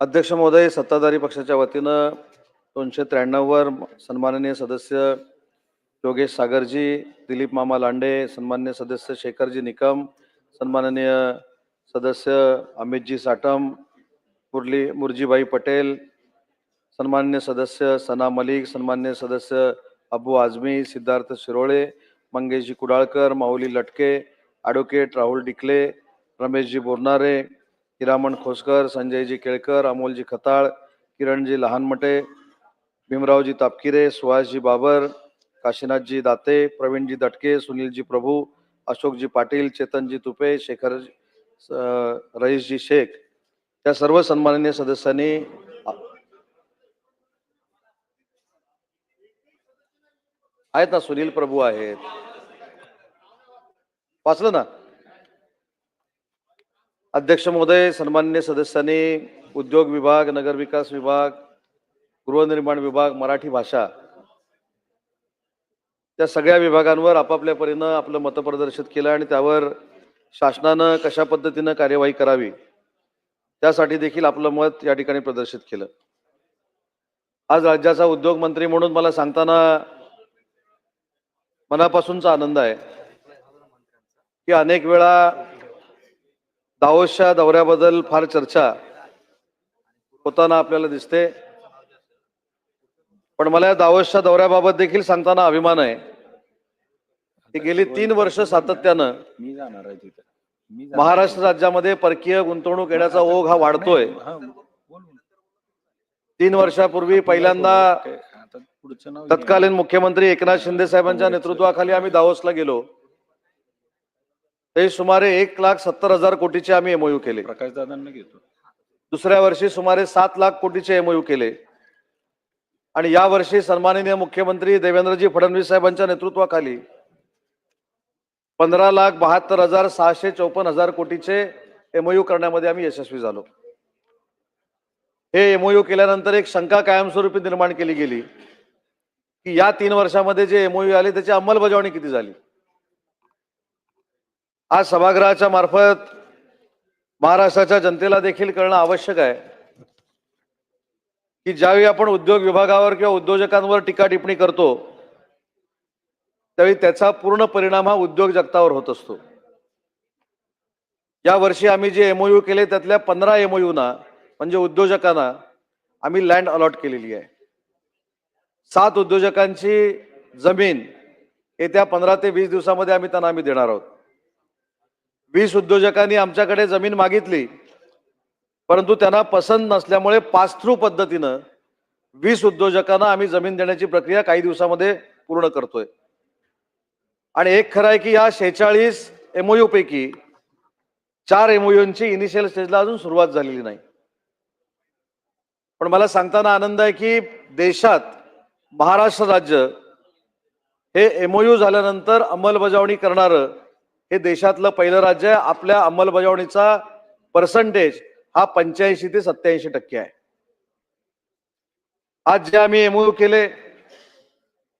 अध्यक्ष महोदय सत्ताधारी पक्षाच्या वतीनं दोनशे त्र्याण्णववर सन्माननीय सदस्य योगेश सागरजी दिलीप मामा लांडे सन्माननीय सदस्य शेखरजी निकम सन्माननीय सदस्य अमितजी साटम मुरली मुरजीभाई पटेल सन्मान्य सदस्य सना मलिक सन्मान्य सदस्य अबू आझमी सिद्धार्थ शिरोळे मंगेशजी कुडाळकर माऊली लटके ॲडव्होकेट राहुल डिकले रमेशजी बोरनारे हिरामण खोसकर संजयजी केळकर अमोलजी खताळ किरणजी लहानमटे भीमरावजी तापकिरे सुहासजी बाबर काशीनाथजी दाते प्रवीणजी दटके सुनीलजी प्रभू अशोकजी पाटील चेतनजी तुपे शेखर रईसजी शेख. या सर्व सन्माननीय सदस्यांनी आहेत ना सुनील प्रभू आहेत. वाचलं ना? अध्यक्ष महोदय सन्मान्य सदस्यांनी उद्योग विभाग नगर विकास विभाग गृहनिर्माण विभाग मराठी भाषा त्या सगळ्या विभागांवर आपापल्या परीनं आपलं मतप्रदर्शित केलं आणि त्यावर शासनानं कशा पद्धतीनं कार्यवाही करावी त्यासाठी देखील आपलं मत या ठिकाणी प्रदर्शित केलं. आज राज्याचा उद्योग मंत्री म्हणून मला सांगताना मनापासूनचा आनंद आहे की अनेक वेळा दावोसच्या दौऱ्याबद्दल फार चर्चा होताना आपल्याला दिसते. पण मला या दावोसच्या दौऱ्याबाबत देखील सांगताना अभिमान आहे. की गेली तीन वर्ष सातत्यानं मी जाणार आहे तिथे. मी जाणार महाराष्ट्र राज्यामध्ये परकीय गुंतवणूक येण्याचा ओघ हा वाढतोय. तीन वर्षापूर्वी पहिल्यांदा. तत्कालीन मुख्यमंत्री एकनाथ शिंदे साहेबांच्या नेतृत्वाखाली आम्ही दावोसला गेलो. ते सुमारे एक लाख सत्तर हजार कोटीचे आम्ही एमओयू केले. प्रकाश दादांना घेतो. दुसऱ्या वर्षी सुमारे सात लाख कोटीचे एमओयू केले. आणि या वर्षी सन्माननीय मुख्यमंत्री देवेंद्रजी फडणवीस साहेबांच्या नेतृत्वाखाली पंधरा लाख बहात्तर हजार सहाशे चौपन्न हजार कोटीचे एमओयू करण्यामध्ये आम्ही यशस्वी झालो. हे एमओयू केल्यानंतर एक शंका कायमस्वरूपी निर्माण केली गेली की या तीन वर्षामध्ये जे एमओयू आले त्याची अंमलबजावणी किती झाली? आज सभागृहाच्या मार्फत महाराष्ट्राच्या जनतेला देखील कळणं आवश्यक आहे. की ज्यावेळी आपण उद्योग विभागावर किंवा उद्योजकांवर टीका टिप्पणी करतो त्यावेळी त्याचा पूर्ण परिणाम हा उद्योग जगतावर होत असतो. या वर्षी आम्ही जे एमओयू केले त्यातल्या पंधरा एमओयूना म्हणजे उद्योजकांना आम्ही लँड अलॉट केलेली आहे. सात उद्योजकांची जमीन येत्या पंधरा ते वीस दिवसामध्ये आम्ही त्यांना आम्ही देणार आहोत. वीस उद्योजकांनी आमच्याकडे जमीन मागितली परंतु त्यांना पसंत नसल्यामुळे पास थ्रू पद्धतीनं वीस उद्योजकांना आम्ही जमीन देण्याची प्रक्रिया काही दिवसामध्ये पूर्ण करतोय. आणि एक खरं आहे की या शेहेचाळीस एमओयू पैकी चार एमओयूंची इनिशियल स्टेजला अजून सुरुवात झालेली नाही. पण मला सांगताना आनंद आहे की देशात महाराष्ट्र राज्य हे एमओयू झाल्यानंतर अंमलबजावणी करणारं हे देशातलं पहिलं राज्य आहे. आपल्या अंमलबजावणीचा पर्सेंटेज हा पंच्याऐंशी ते सत्याऐंशी टक्के आहे. आज जे आम्ही एमओयू केले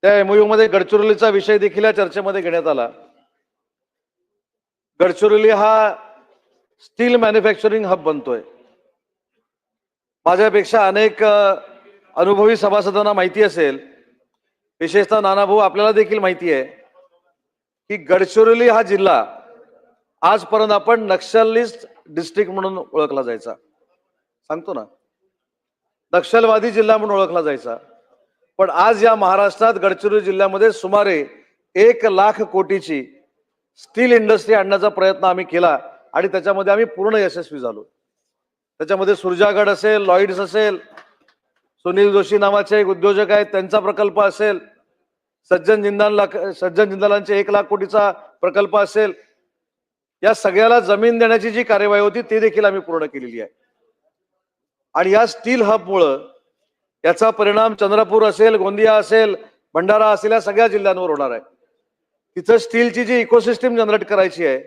त्या एमओयू मध्ये गडचिरोलीचा विषय देखील या चर्चेमध्ये घेण्यात आला. गडचिरोली हा स्टील मॅन्युफॅक्चरिंग हब बनतोय. माझ्यापेक्षा अनेक अनुभवी सभासदांना माहिती असेल. विशेषतः नानाभाऊ आपल्याला देखील माहिती आहे. की गडचिरोली हा जिल्हा आजपर्यंत आपण नक्षलिस्ट डिस्ट्रिक्ट म्हणून ओळखला जायचा. सांगतो ना. नक्षलवादी जिल्हा म्हणून ओळखला जायचा. पण आज या महाराष्ट्रात गडचिरोली जिल्ह्यामध्ये सुमारे एक लाख कोटीची स्टील इंडस्ट्री आणण्याचा प्रयत्न आम्ही केला आणि त्याच्यामध्ये आम्ही पूर्ण यशस्वी झालो. त्याच्यामध्ये सुरजागड असेल लॉईड्स असेल सुनील जोशी नावाचे एक उद्योजक आहेत त्यांचा प्रकल्प असेल सज्जन जिंदाल सज्जन जिंदालांचे एक लाख कोटीचा प्रकल्प असेल या सगळ्याला जमीन देण्याची जी कार्यवाही होती ती देखील आम्ही पूर्ण केलेली आहे. आणि या स्टील हबमुळं याचा परिणाम चंद्रपूर असेल गोंदिया असेल भंडारा असेल या सगळ्या जिल्ह्यांवर होणार आहे. तिथं स्टीलची जी इकोसिस्टीम जनरेट करायची आहे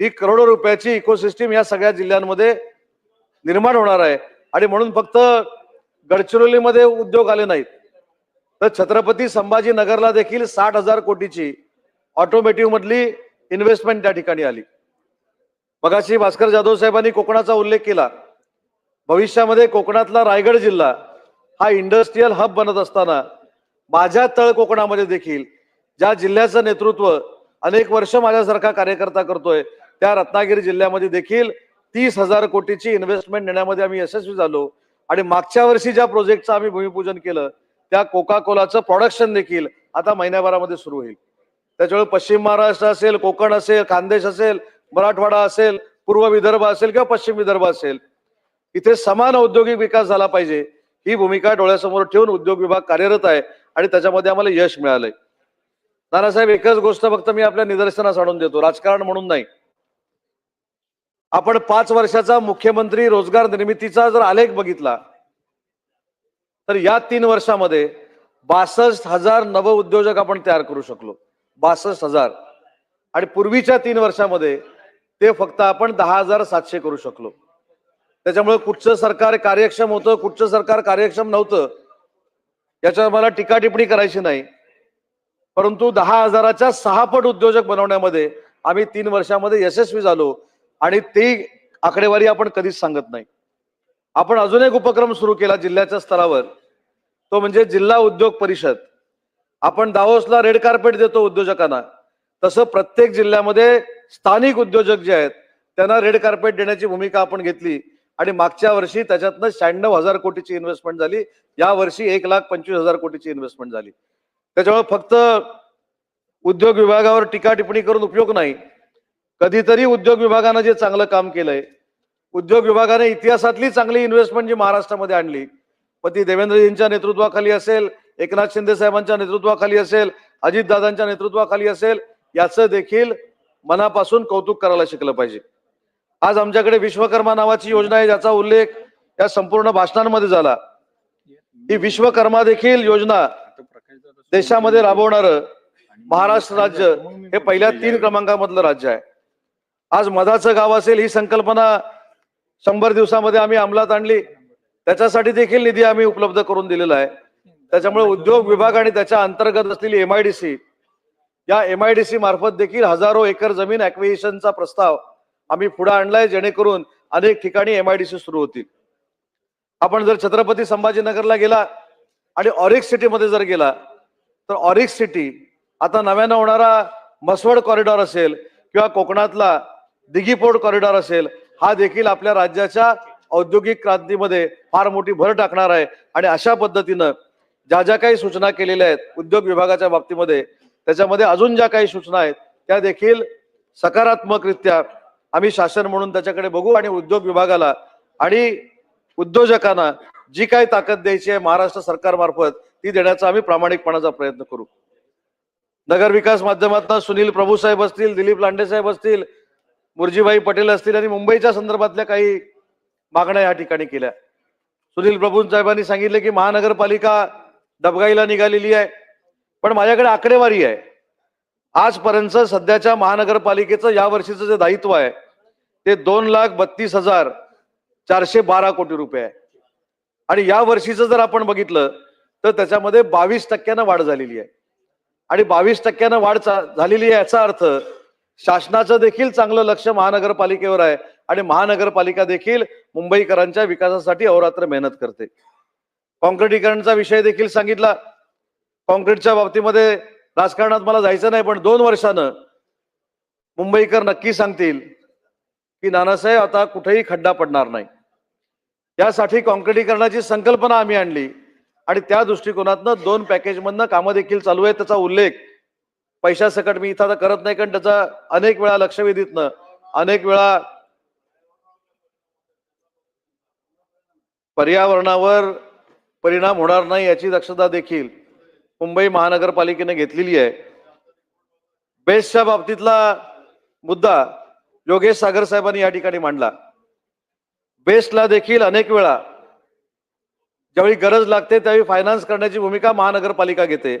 ही करोडो रुपयाची इकोसिस्टीम या सगळ्या जिल्ह्यांमध्ये निर्माण होणार आहे. आणि म्हणून फक्त गडचिरोलीमध्ये उद्योग आले नाहीत. तर छत्रपती संभाजीनगरला देखील साठ हजार कोटीची ऑटोमेटिव्ह मधली इन्व्हेस्टमेंट त्या ठिकाणी आली. मगाशी भास्कर जाधव साहेबांनी कोकणाचा उल्लेख केला. भविष्यामध्ये कोकणातला रायगड जिल्हा हा इंडस्ट्रीयल हब बनत असताना माझ्या तळ कोकणामध्ये देखील ज्या जिल्ह्याचं नेतृत्व अनेक वर्ष माझ्यासारखा कार्यकर्ता करतोय त्या रत्नागिरी जिल्ह्यामध्ये देखील तीस हजार कोटीची इन्व्हेस्टमेंट नेण्यामध्ये आम्ही यशस्वी झालो. आणि मागच्या वर्षी ज्या प्रोजेक्टचं आम्ही भूमिपूजन केलं त्या कोका कोलाचं प्रोडक्शन देखील आता महिन्याभरामध्ये सुरू होईल. त्याच्यामुळे पश्चिम महाराष्ट्र असेल कोकण असेल खानदेश असेल मराठवाडा असेल पूर्व विदर्भ असेल किंवा पश्चिम विदर्भ असेल इथे समान औद्योगिक विकास झाला पाहिजे. ही भूमिका डोळ्यासमोर ठेवून उद्योग विभाग कार्यरत आहे आणि त्याच्यामध्ये आम्हाला यश मिळालंय. नानासाहेब एकच गोष्ट फक्त मी आपल्या निदर्शनास आणून देतो. राजकारण म्हणून नाही. आपण पाच वर्षाचा मुख्यमंत्री रोजगार निर्मितीचा जर आलेख बघितला तर या तीन वर्षामध्ये बासष्ट हजार नव उद्योजक आपण तयार करू शकलो. बासष्ट हजार. आणि पूर्वीच्या तीन वर्षामध्ये ते फक्त आपण दहा हजार सातशे करू शकलो. त्याच्यामुळे कुठचं सरकार कार्यक्षम होतं कुठचं सरकार कार्यक्षम नव्हतं याच्यावर मला टीका टिप्पणी करायची नाही. परंतु दहा हजाराच्या सहापट उद्योजक बनवण्यामध्ये आम्ही तीन वर्षामध्ये यशस्वी झालो आणि ती आकडेवारी आपण कधीच सांगत नाही. आपण अजून एक उपक्रम सुरू केला जिल्ह्याच्या स्तरावर. तो म्हणजे जिल्हा उद्योग परिषद. आपण दावोसला रेड कार्पेट देतो उद्योजकांना. तसं प्रत्येक जिल्ह्यामध्ये स्थानिक उद्योजक जे आहेत त्यांना रेड कार्पेट देण्याची भूमिका आपण घेतली. आणि मागच्या वर्षी त्याच्यातनं शहाण्णव हजार कोटीची इन्व्हेस्टमेंट झाली. या वर्षी एक लाख पंचवीस हजार कोटीची इन्व्हेस्टमेंट झाली. त्याच्यामुळे फक्त उद्योग विभागावर टीका टिप्पणी करून उपयोग नाही. कधीतरी उद्योग विभागानं जे चांगलं काम केलंय उद्योग विभागाने इतिहासातली चांगली इन्व्हेस्टमेंट जी महाराष्ट्रामध्ये आणली मग ती देवेंद्रजींच्या नेतृत्वाखाली असेल एकनाथ शिंदे साहेबांच्या नेतृत्वाखाली असेल अजितदादांच्या नेतृत्वाखाली असेल याचं देखील मनापासून कौतुक करायला शिकलं पाहिजे. आज आमच्याकडे विश्वकर्मा नावाची योजना आहे ज्याचा उल्लेख या संपूर्ण भाषणांमध्ये झाला. ही विश्वकर्मा देखील योजना देशामध्ये राबवणार महाराष्ट्र राज्य हे पहिल्या तीन क्रमांकामधलं राज्य आहे. आज मधाचं गाव असेल ही संकल्पना शंभर दिवसामध्ये आम्ही अंमलात आणली. त्याच्यासाठी देखील निधी आम्ही उपलब्ध करून दिलेला आहे. त्याच्यामुळे उद्योग विभाग आणि त्याच्या अंतर्गत असलेली एमआयडीसी या एमआयडीसी मार्फत देखील हजारो एकर जमीन ऍक्विएशनचा प्रस्ताव आम्ही पुढे आणलाय जेणेकरून अनेक ठिकाणी एमआयडीसी सुरू होतील. आपण जर छत्रपती संभाजीनगरला गेला आणि ऑरिक्स सिटीमध्ये जर गेला तर ऑरिक्स सिटी आता नव्यानं होणारा मसवड कॉरिडॉर असेल किंवा कोकणातला दिघीपोर्ट कॉरिडॉर असेल हा देखील आपल्या राज्याच्या औद्योगिक क्रांतीमध्ये फार मोठी भर टाकणार आहे. आणि अशा पद्धतीनं ज्या ज्या काही सूचना केलेल्या आहेत उद्योग विभागाच्या बाबतीमध्ये त्याच्यामध्ये अजून ज्या काही सूचना आहेत त्या देखील सकारात्मकरित्या आम्ही शासन म्हणून त्याच्याकडे बघू आणि उद्योग विभागाला आणि उद्योजकांना जी काही ताकद द्यायची आहे महाराष्ट्र सरकारमार्फत ती देण्याचा आम्ही प्रामाणिकपणाचा प्रयत्न करू. नगर विकास माध्यमातून सुनील प्रभू साहेब असतील दिलीप लांडे साहेब असतील मुरजीभाई पटेल असतील आणि मुंबईच्या संदर्भातल्या काही मागण्या या ठिकाणी केल्या. सुनील प्रभू साहेबांनी सांगितले की महानगरपालिका डबगाईला निघालेली आहे पण माझ्याकडे आकडेवारी आहे. आजपर्यंत सध्याच्या महानगरपालिकेचं या वर्षीचं जे दायित्व आहे ते दोन लाख बत्तीस हजार चारशे बारा कोटी रुपये आहे. आणि या वर्षीचं जर आपण बघितलं तर त्याच्यामध्ये बावीस टक्क्यानं वाढ झालेली आहे. आणि बावीस टक्क्यानं वाढ चा- झालेली आहे याचा अर्थ शासनाचं देखील चांगलं लक्ष महानगरपालिकेवर आहे आणि महानगरपालिका देखील मुंबईकरांच्या विकासासाठी अहोरात्र मेहनत करते. कॉन्क्रिटीकरणचा विषय देखील सांगितला. कॉन्क्रीटच्या बाबतीमध्ये राजकारणात मला जायचं नाही पण दोन वर्षानं मुंबईकर नक्की सांगतील की नानासाहेब आता कुठेही खड्डा पडणार नाही. यासाठी कॉन्क्रिटीकरणाची संकल्पना आम्ही आणली आणि त्या दृष्टिकोनातनं दोन पॅकेजमधनं कामं देखील चालू आहेत त्याचा उल्लेख पैशासकट मी इथं आता करत नाही कारण त्याचा अनेक वेळा लक्षवेधीतनं अनेक वेळा पर्यावरणावर परिणाम होणार नाही याची दक्षता देखील मुंबई महानगरपालिकेने घेतलेली आहे. बेस्टच्या बाबतीतला मुद्दा योगेश सागर साहेबांनी या ठिकाणी मांडला. बेस्टला देखील अनेक वेळा ज्यावेळी गरज लागते त्यावेळी फायनान्स करण्याची भूमिका महानगरपालिका घेते.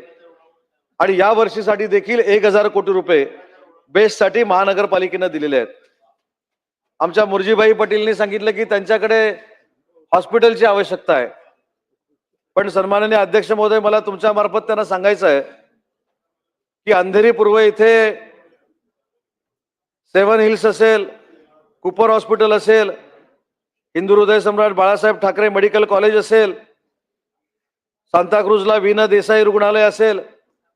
आणि या वर्षीसाठी देखील एक हजार कोटी रुपये बेस्टसाठी महानगरपालिकेनं दिलेले आहेत. आमच्या मुरजीभाई पटेलनी सांगितलं की त्यांच्याकडे हॉस्पिटलची आवश्यकता आहे. पण सन्माननीय अध्यक्ष महोदय मला तुमच्या मार्फत त्यांना सांगायचं आहे की अंधेरी पूर्व इथे सेवन हिल्स असेल कुपर हॉस्पिटल असेल हिंदू हृदय सम्राट बाळासाहेब ठाकरे मेडिकल कॉलेज असेल सांताक्रूजला विना देसाई रुग्णालय असेल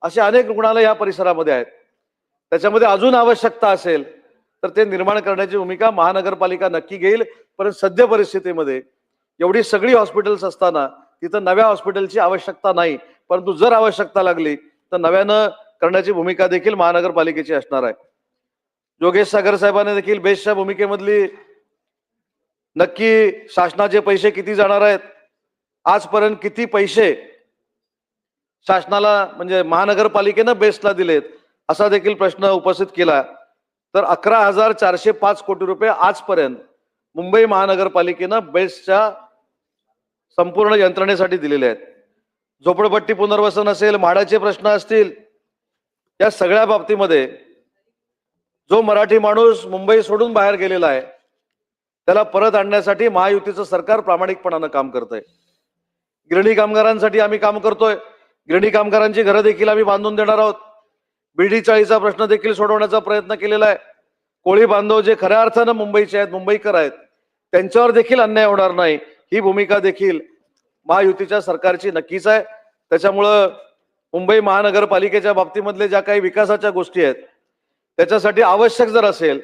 असे अनेक रुग्णालय या परिसरामध्ये आहेत. त्याच्यामध्ये अजून आवश्यकता असेल तर ते निर्माण करण्याची भूमिका महानगरपालिका नक्की घेईल. परंतु सद्य परिस्थितीमध्ये एवढी सगळी हॉस्पिटल्स असताना तिथं नव्या हॉस्पिटलची आवश्यकता नाही. परंतु जर आवश्यकता लागली तर नव्यानं करण्याची भूमिका देखील महानगरपालिकेची असणार आहे. योगेश सागर साहेबांनी देखील बेस्टच्या भूमिकेमधली नक्की शासनाचे पैसे किती जाणार आहेत? आजपर्यंत किती पैसे शासनाला म्हणजे महानगरपालिकेनं बेस्टला दिलेत असा देखील प्रश्न उपस्थित केला. तर अकरा हजार चारशे पाच कोटी रुपये आजपर्यंत मुंबई महानगरपालिकेनं बेस्टच्या संपूर्ण यंत्रणेसाठी दिलेले आहेत. झोपडपट्टी पुनर्वसन असेल म्हाडाचे प्रश्न असतील या सगळ्या बाबतीमध्ये जो मराठी माणूस मुंबई सोडून बाहेर गेलेला आहे त्याला परत आणण्यासाठी महायुतीचं सरकार प्रामाणिकपणानं काम करतंय. गिरणी कामगारांसाठी आम्ही काम करतोय. गिरणी कामगारांची घरं देखील आम्ही बांधून देणार आहोत. बिडी चाळीचा प्रश्न देखील सोडवण्याचा प्रयत्न केलेला आहे. कोळी बांधव जे खऱ्या अर्थानं मुंबईचे आहेत मुंबईकर आहेत त्यांच्यावर देखील अन्याय होणार नाही. ही भूमिका देखील महायुतीच्या सरकारची नक्कीच आहे. त्याच्यामुळं मुंबई महानगरपालिकेच्या बाबतीमधले ज्या काही विकासाच्या गोष्टी आहेत त्याच्यासाठी आवश्यक जर असेल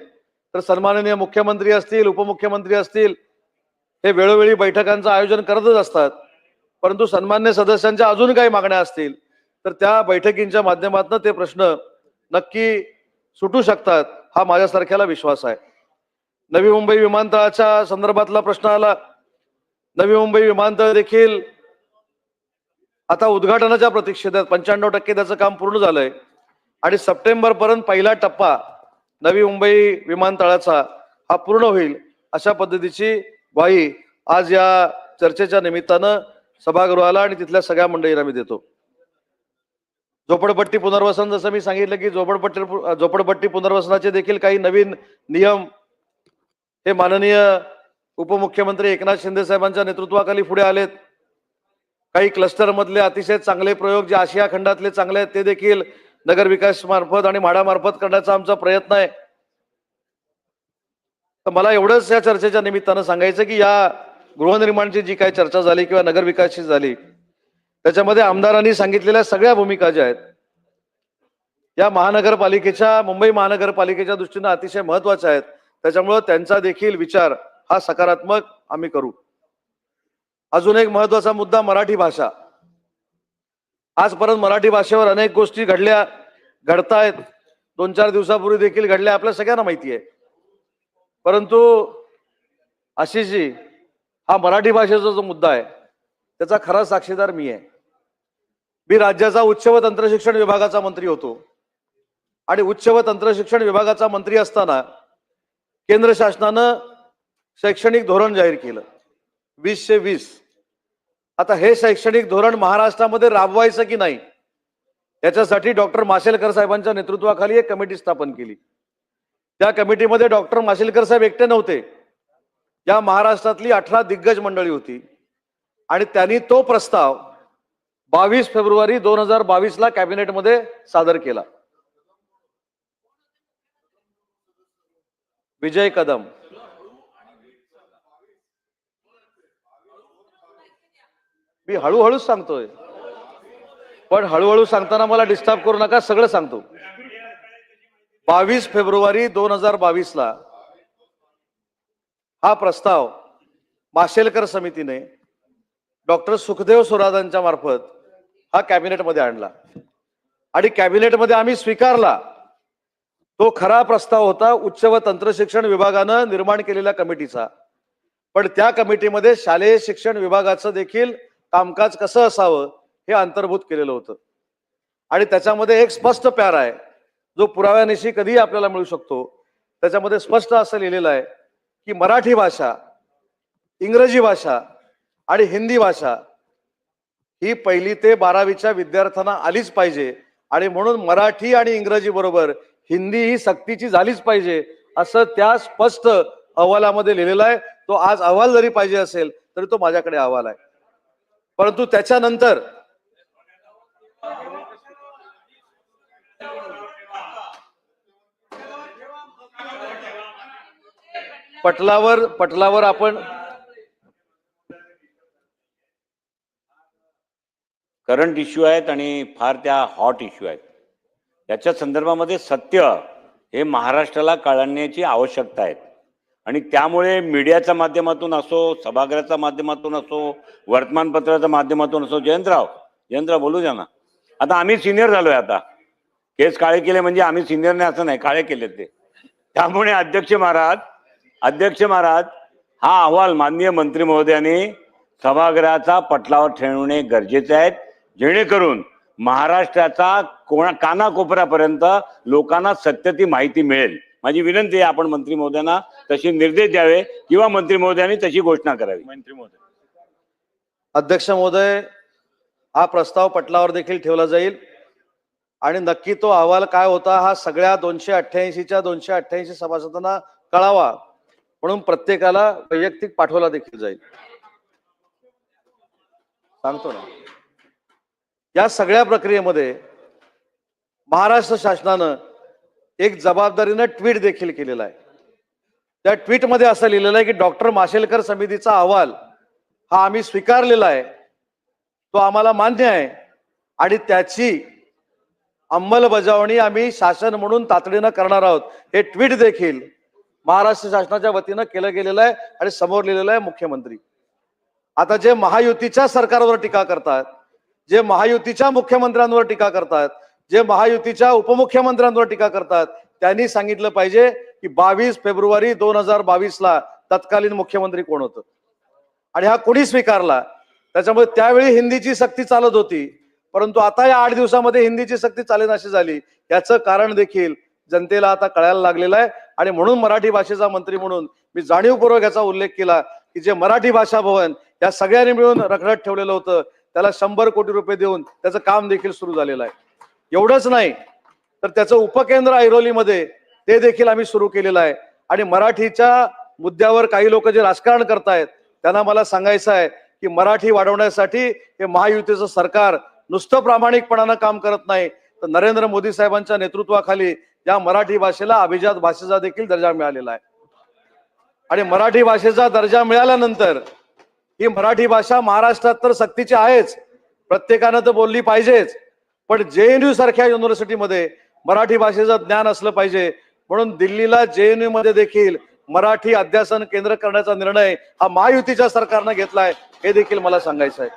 तर सन्माननीय मुख्यमंत्री असतील उपमुख्यमंत्री असतील हे वेळोवेळी बैठकांचं आयोजन करतच असतात. परंतु सन्मान्य सदस्यांच्या अजून काही मागण्या असतील तर त्या बैठकींच्या माध्यमातून ते प्रश्न नक्की सुटू शकतात हा माझ्यासारख्याला विश्वास आहे. नवी मुंबई विमानतळाच्या संदर्भातला प्रश्न आला. नवी मुंबई विमानतळ देखील आता उद्घाटनाच्या प्रतीक्षेत आहेत पंच्याण्णव टक्के त्याचं काम पूर्ण झालंय. आणि सप्टेंबर पर्यंत पहिला टप्पा नवी मुंबई विमानतळाचा हा पूर्ण होईल अशा पद्धतीची ग्वाही आज या चर्चेच्या निमित्तानं सभागृहाला आणि तिथल्या सगळ्या मंडळीला मी देतो. झोपडपट्टी पुनर्वसन जसं मी सांगितलं की झोपडपट्टी झोपडपट्टी पुनर्वसनाचे देखील काही नवीन नियम हे माननीय उपमुख्यमंत्री एकनाथ शिंदे साहेबांच्या नेतृत्वाखाली पुढे आलेत. काही क्लस्टर मधले अतिशय चांगले प्रयोग जे आशिया खंडातले चांगले आहेत ते देखील नगर विकास मार्फत आणि म्हाडामार्फत करण्याचा आमचा प्रयत्न आहे. तर मला एवढंच या चर्चेच्या निमित्तानं सांगायचं की या गृहनिर्माणची जी काही चर्चा झाली किंवा नगरविकासची झाली त्याच्यामध्ये आमदारांनी सांगितलेल्या सगळ्या भूमिका ज्या आहेत या महानगरपालिकेच्या मुंबई महानगरपालिकेच्या दृष्टीनं अतिशय महत्त्वाच्या आहेत. त्याच्यामुळं त्यांचा देखील विचार हा सकारात्मक आम्ही करू. अजून एक महत्त्वाचा मुद्दा मराठी भाषा. आजपर्यंत मराठी भाषेवर अनेक गोष्टी घडल्या घडतायत. दोन चार दिवसापूर्वी देखील घडल्या आपल्या सगळ्यांना माहिती आहे. परंतु आशिषजी हा मराठी भाषेचा जो मुद्दा आहे त्याचा खरा साक्षीदार मी आहे. मी राज्याचा उच्च व तंत्रशिक्षण विभागाचा मंत्री होतो. आणि उच्च व तंत्रशिक्षण विभागाचा मंत्री असताना केंद्र शासनानं शैक्षणिक धोरण जाहीर केलं. वीसशे वीस. आता हे शैक्षणिक धोरण महाराष्ट्रामध्ये राबवायचं की नाही याच्यासाठी डॉक्टर माशेलकर साहेबांच्या नेतृत्वाखाली एक कमिटी स्थापन केली. त्या कमिटीमध्ये डॉक्टर माशेलकर साहेब एकटे नव्हते. या महाराष्ट्रातली अठरा दिग्गज मंडळी होती. आणि त्यांनी तो प्रस्ताव बावीस फेब्रुवारी दोन हजार बावीस ला कॅबिनेटमध्ये सादर केला. विजय कदम. मी हळूहळूच सांगतोय. पण हळूहळू सांगताना मला डिस्टर्ब करू नका सगळं सांगतो. बावीस फेब्रुवारी दोन हजार बावीस ला हा प्रस्ताव माशेलकर समितीने डॉक्टर सुखदेव सुरादांच्या मार्फत हा कॅबिनेटमध्ये आणला. आणि कॅबिनेटमध्ये आम्ही स्वीकारला. तो खरा प्रस्ताव होता उच्च व तंत्रशिक्षण विभागानं निर्माण केलेल्या कमिटीचा. पण त्या कमिटीमध्ये शालेय शिक्षण विभागाचं देखील कामकाज कसं असावं हे अंतर्भूत केलेलं होतं. आणि त्याच्यामध्ये एक स्पष्ट प्यार आहे. जो पुराव्यानिशी कधीही आपल्याला मिळू शकतो. त्याच्यामध्ये स्पष्ट असं लिहिलेलं आहे. की मराठी भाषा इंग्रजी भाषा आणि हिंदी भाषा ही पहिली ते बारावीच्या विद्यार्थ्यांना आलीच पाहिजे. आणि म्हणून मराठी आणि इंग्रजी बरोबर हिंदी ही सक्तीची झालीच पाहिजे असं त्या स्पष्ट अहवालामध्ये लिहिलेलं आहे. तो आज अहवाल जरी पाहिजे असेल तरी तो माझ्याकडे अहवाल आहे. परंतु त्याच्यानंतर पटलावर पटलावर आपण करंट इश्यू आहेत आणि फार त्या हॉट इश्यू आहेत. याच्या संदर्भामध्ये सत्य हे महाराष्ट्राला कळण्याची आवश्यकता आहे. आणि त्यामुळे मीडियाच्या माध्यमातून असो सभागृहाच्या माध्यमातून असो वर्तमानपत्राच्या माध्यमातून असो जयंतराव जयंतराव बोलू द्या ना. आता आम्ही सिनियर झालोय आता. केस काळे केले म्हणजे आम्ही सिनियर नाही असं नाही काळे केले ते. त्यामुळे अध्यक्ष महाराज अध्यक्ष महाराज हा अहवाल माननीय मंत्री महोदयांनी सभागृहाचा पटलावर ठेवणे गरजेचे आहेत. जेणेकरून महाराष्ट्राचा कोणा कानाकोपऱ्यापर्यंत लोकांना सत्य ती माहिती मिळेल. माझी विनंती आहे आपण मंत्री महोदयांना तशी निर्देश द्यावे किंवा मंत्री महोदयांनी तशी घोषणा करावी. मंत्री महोदय. अध्यक्ष महोदय हा प्रस्ताव पटलावर देखील ठेवला जाईल. आणि नक्की तो अहवाल काय होता हा सगळ्या दोनशे अठ्ठ्याऐंशीच्या दोनशे अठ्ठ्याऐंशी सभासदांना कळावा. म्हणून प्रत्येकाला वैयक्तिक पाठवला देखील जाईल. सांगतो ना. या सगळ्या प्रक्रियेमध्ये महाराष्ट्र शासनानं एक जबाबदारीनं ट्विट देखील केलेला आहे. त्या ट्विटमध्ये असं लिहिलेलं आहे की डॉक्टर माशेलकर समितीचा अहवाल हा आम्ही स्वीकारलेला आहे. तो आम्हाला मान्य आहे. आणि त्याची अंमलबजावणी आम्ही शासन म्हणून तातडीनं करणार आहोत. हे ट्विट देखील महाराष्ट्र शासनाच्या वतीनं केलं गेलेलं आहे आणि समोर लिहिलेलं आहे मुख्यमंत्री. आता जे महायुतीच्या सरकारवर टीका करतात जे महायुतीच्या मुख्यमंत्र्यांवर टीका करतात जे महायुतीच्या उपमुख्यमंत्र्यांवर टीका करतात त्यांनी सांगितलं पाहिजे की बावीस फेब्रुवारी दोन हजार बावीस ला तत्कालीन मुख्यमंत्री कोण होतं? आणि हा कोणी स्वीकारला? त्याच्यामुळे त्यावेळी हिंदीची सक्ती चालत होती परंतु आता या आठ दिवसामध्ये हिंदीची सक्ती चालेनाशी झाली. याचं कारण देखील जनतेला आता कळायला लागलेलं आहे. आणि म्हणून मराठी भाषेचा मंत्री म्हणून मी जाणीवपूर्वक याचा उल्लेख केला की जे मराठी भाषा भवन या सगळ्यांनी मिळून रखडत ठेवलेलं होतं त्याला शंभर कोटी रुपये देऊन त्याचं काम देखील सुरू झालेलं आहे. एवढंच नाही तर त्याचं उपकेंद्र ऐरोलीमध्ये ते देखील आम्ही सुरू केलेलं आहे. आणि मराठीच्या मुद्द्यावर काही लोक जे राजकारण करतायत त्यांना मला सांगायचं आहे की मराठी वाढवण्यासाठी हे महायुतीचं सरकार नुसतं प्रामाणिकपणानं काम करत नाही. तर नरेंद्र मोदी साहेबांच्या नेतृत्वाखाली या मराठी भाषेला अभिजात भाषेचा देखील दर्जा मिळालेला आहे. आणि मराठी भाषेचा दर्जा मिळाल्यानंतर ही मराठी भाषा महाराष्ट्रात तर सक्तीची आहेच. प्रत्येकानं तर बोलली पाहिजेच. पण जे एन यू सारख्या युनिव्हर्सिटीमध्ये मराठी भाषेचं ज्ञान असलं पाहिजे. म्हणून दिल्लीला जे एनमध्ये देखील मराठी अध्यासन केंद्र करण्याचा निर्णय हा महायुतीच्या सरकारनं घेतलाय हे देखील मला सांगायचं आहे.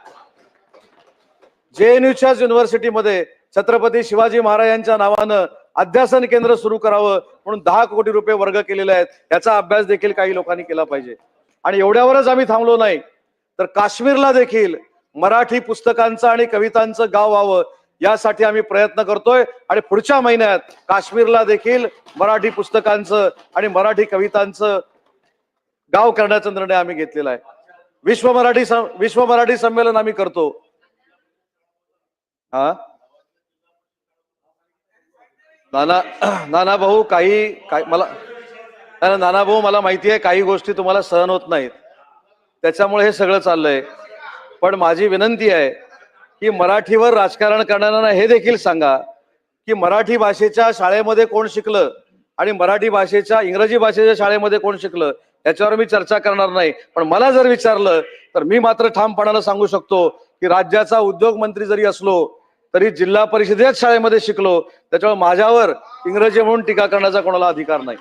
जे एन यूच्याच युनिव्हर्सिटीमध्ये छत्रपती शिवाजी महाराजांच्या नावानं अध्यासन केंद्र सुरू करावं म्हणून दहा कोटी रुपये वर्ग केलेले आहेत. याचा अभ्यास देखील काही लोकांनी केला पाहिजे. आणि एवढ्यावरच आम्ही थांबलो नाही. तर काश्मीरला देखील मराठी पुस्तकांचं आणि कवितांचं गाव व्हावं यासाठी आम्ही प्रयत्न करतोय. आणि पुढच्या महिन्यात काश्मीरला देखील मराठी पुस्तकांचं आणि मराठी कवितांचं गाव करण्याचा निर्णय आम्ही घेतलेला आहे. विश्व मराठी विश्व मराठी संमेलन आम्ही करतो. हा? नाना नाना भाऊ काही काय मला नाही, नाना भाऊ मला माहिती आहे काही गोष्टी तुम्हाला सहन होत नाहीत. त्याच्यामुळे हे सगळं चाललंय. पण माझी विनंती आहे की मराठीवर राजकारण करणाऱ्यांना हे देखील सांगा की मराठी भाषेच्या शाळेमध्ये कोण शिकलं आणि मराठी भाषेच्या इंग्रजी भाषेच्या शाळेमध्ये कोण शिकलं याच्यावर मी चर्चा करणार नाही. पण मला जर विचारलं तर मी मात्र ठामपणानं सांगू शकतो की राज्याचा उद्योग मंत्री जरी असलो तरी जिल्हा परिषदेत शाळेमध्ये शिकलो. त्याच्यामुळे माझ्यावर इंग्रजी म्हणून टीका करण्याचा कोणाला अधिकार नाही.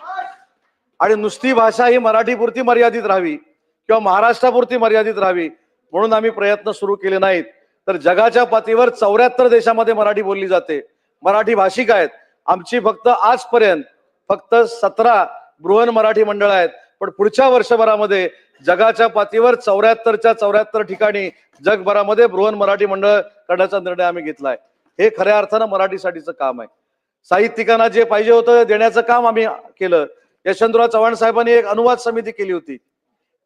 आणि नुसती भाषा ही मराठीपुरती मर्यादित राहावी किंवा महाराष्ट्रापुरती मर्यादित राहावी म्हणून आम्ही प्रयत्न सुरू केले नाहीत. तर जगाच्या पातळीवर चौऱ्याहत्तर देशामध्ये मराठी बोलली जाते. मराठी भाषिक आहेत. आमची फक्त आजपर्यंत फक्त सतरा बृहन मराठी मंडळ आहेत. पण पुढच्या वर्षभरामध्ये जगाच्या पातळीवर चौऱ्याहत्तरच्या चौऱ्याहत्तर ठिकाणी जगभरामध्ये बृहन मराठी मंडळ करण्याचा निर्णय आम्ही घेतलाय. हे खऱ्या अर्थानं मराठीसाठीचं काम आहे. साहित्यिकांना जे पाहिजे होतं देण्याचं काम आम्ही केलं. यशवंतराव चव्हाण साहेबांनी एक अनुवाद समिती केली होती.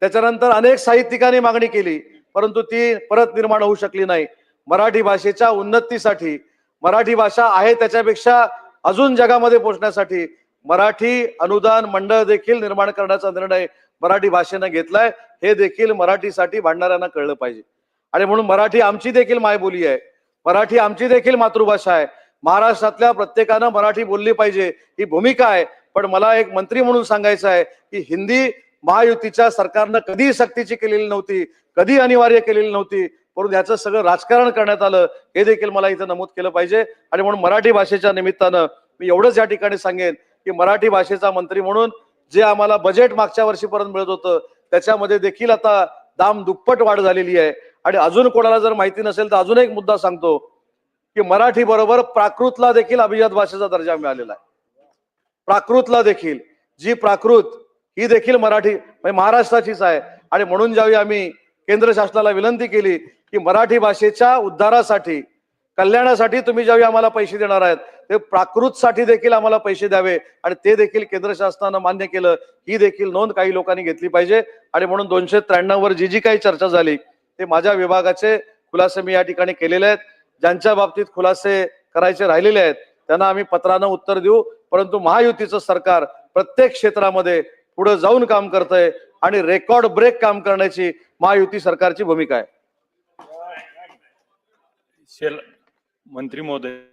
त्याच्यानंतर अनेक साहित्यिकांनी मागणी केली परंतु ती परत निर्माण होऊ शकली नाही. मराठी भाषेच्या उन्नतीसाठी मराठी भाषा आहे त्याच्यापेक्षा अजून जगामध्ये पोहोचण्यासाठी मराठी अनुदान मंडळ देखील निर्माण करण्याचा निर्णय मराठी भाषेनं घेतलाय हे देखील मराठीसाठी भांडणाऱ्यांना कळलं पाहिजे. आणि म्हणून मराठी आमची देखील मायबोली आहे. मराठी आमची देखील मातृभाषा आहे. महाराष्ट्रातल्या प्रत्येकानं मराठी बोलली पाहिजे ही भूमिका आहे. पण मला एक मंत्री म्हणून सांगायचं आहे की हिंदी महायुतीच्या सरकारनं कधी सक्तीची केलेली नव्हती कधी अनिवार्य केलेली नव्हती परंतु याचं सगळं राजकारण करण्यात आलं हे देखील मला इथं नमूद केलं पाहिजे. आणि म्हणून मराठी भाषेच्या निमित्तानं मी एवढंच या ठिकाणी सांगेन की मराठी भाषेचा मंत्री म्हणून जे आम्हाला बजेट मागच्या वर्षीपर्यंत मिळत होतं त्याच्यामध्ये देखील आता दाम दुप्पट वाढ झालेली आहे. आणि अजून कोणाला जर माहिती नसेल तर अजून एक मुद्दा सांगतो की मराठी बरोबर प्राकृतला देखील अभिजात भाषेचा दर्जा मिळालेला आहे. प्राकृतला देखील जी प्राकृत ही देखील मराठी म्हणजे महाराष्ट्राचीच आहे. आणि म्हणून ज्यावेळी आम्ही केंद्र शासनाला विनंती केली की मराठी भाषेच्या उद्धारासाठी कल्याणासाठी तुम्ही ज्यावेळी आम्हाला पैसे देणार आहेत ते प्राकृतसाठी देखील आम्हाला पैसे द्यावे आणि ते देखील केंद्र शासनानं मान्य केलं ही देखील नोंद काही लोकांनी घेतली पाहिजे. आणि म्हणून दोनशे त्र्याण्णव वर जी जी काही चर्चा झाली ते माझ्या विभागाचे खुलासे मी या ठिकाणी केलेले आहेत. ज्यांच्या बाबतीत खुलासे करायचे राहिलेले आहेत त्यांना आम्ही पत्रानं उत्तर देऊ. परंतु महायुतीचं सरकार प्रत्येक क्षेत्रामध्ये पुढे जाऊन काम करतंय आणि रेकॉर्ड ब्रेक काम करण्याची महायुती सरकारची भूमिका आहे. मंत्री महोदय.